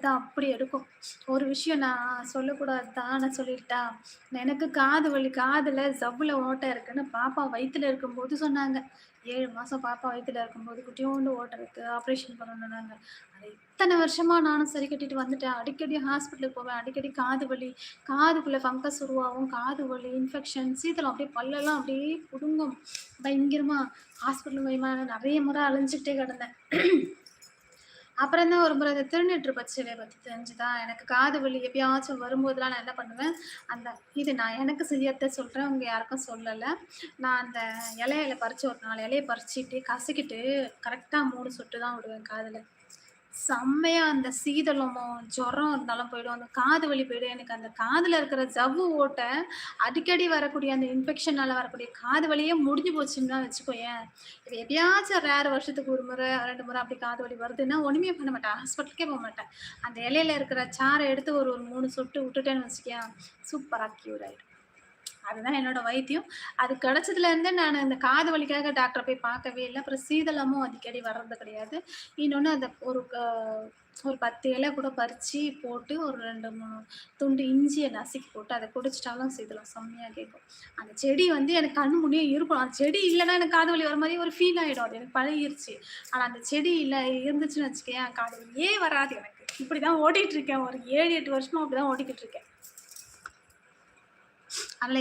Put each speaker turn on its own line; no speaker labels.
தான் அப்படி எடுக்கும். ஒரு விஷயம் நான் சொல்லக்கூடாது தான் நான் சொல்லிட்டா? எனக்கு காது வலி காதுல ஜவ்வுல ஓட்டை இருக்குன்னு பாப்பா வயிற்றுல இருக்கும்போது சொன்னாங்க. ஏழு மாசம் பாப்பா வயிற்றுல இருக்கும்போது குட்டியோண்டு ஓட்டை இருக்கு. ஆப்ரேஷன் பண்ணணும்னாங்க. அது இத்தனை வருஷமா நானும் சரி கட்டிட்டு வந்துட்டேன். அடிக்கடி ஹாஸ்பிட்டலுக்கு போவேன். அடிக்கடி காது வலி, காதுக்குள்ள ஃபங்கஸ் உருவாகும். காது வலி, இன்ஃபெக்ஷன், சீதளம் அப்படியே பல்லெல்லாம் அப்படியே புடுங்கும். பயங்கரமா ஹாஸ்பிட்டல் வைமா நிறைய முறை அலைஞ்சுக்கிட்டே கிடந்தேன். அப்புறம் தான் ஒரு முறை திருநெற்று திருநீற்று பற்றி தெரிஞ்சுதான் எனக்கு காது வலி எப்பயாச்சும் வரும்போதெல்லாம் நான் என்ன பண்ணுவேன், அந்த இது நான் எனக்கு செய்யறத சொல்கிறேன் அவங்க யாருக்கும் சொல்லலை. நான் அந்த இலையில பறிச்சு ஒரு 4 இலைய பறிச்சு இப்படியே கசக்கிட்டு கரெக்ட்டா 3 சொட்டு தான் விடுவேன் காதில். செம்மையா அந்த சீதளமோ, ஜுரம் இருந்தாலும் போயிடும். அந்த காது வலி போயிடும். எனக்கு அந்த காதுல இருக்கிற ஜவ்வு ஓட்டை, அடிக்கடி வரக்கூடிய அந்த இன்ஃபெக்ஷனால வரக்கூடிய காது வலியே முடிஞ்சு போச்சுன்னு தான் வச்சுக்கோயேன். இது எப்பயாச்சும் ரேர் வருஷத்துக்கு ஒரு முறை, ரெண்டு முறை அப்படி காது வலி வருதுன்னா, ஒண்ணுமே பண்ண மாட்டேன். ஹாஸ்பிட்டலுக்கே போமாட்டேன். அந்த இலையில இருக்கிற சாரை எடுத்து ஒரு ஒரு மூணு சொட்டு விட்டுட்டேன்னு வச்சுக்கேன் சூப்பராக கியூர் ஆயிடும். அதுதான் என்னோட வைத்தியம். அது கிடைச்சதுலேருந்து நான் இந்த காது வலிக்காக டாக்டரை போய் பார்க்கவே இல்லை அப்புறம் சீதளமும் அடிக்கடி வர்றது கிடையாது. இன்னொன்று அந்த ஒரு ஒரு 10 இலை கூட பறித்து போட்டு, ஒரு 2, 3 துண்டு இஞ்சியை நசுக்கி போட்டு அதை குடிச்சிட்டாலும் சீதளம் செம்மையாக கேட்கும். அந்த செடி வந்து எனக்கு கண் முன்னே இருக்கும். அந்த செடி இல்லைன்னா எனக்கு காது வலி வர மாதிரி ஒரு ஃபீல் ஆகிடும் அது எனக்கு பழகிருச்சு. ஆனால் அந்த செடி இல்லை இருந்துச்சுன்னு வச்சுக்கேன் காது வலியே வராது எனக்கு. இப்படிதான் ஓட்டிட்டு இருக்கேன். ஒரு ஏழு எட்டு வருஷமாக அப்படி தான் ஓட்டிக்கிட்டு இருக்கேன்.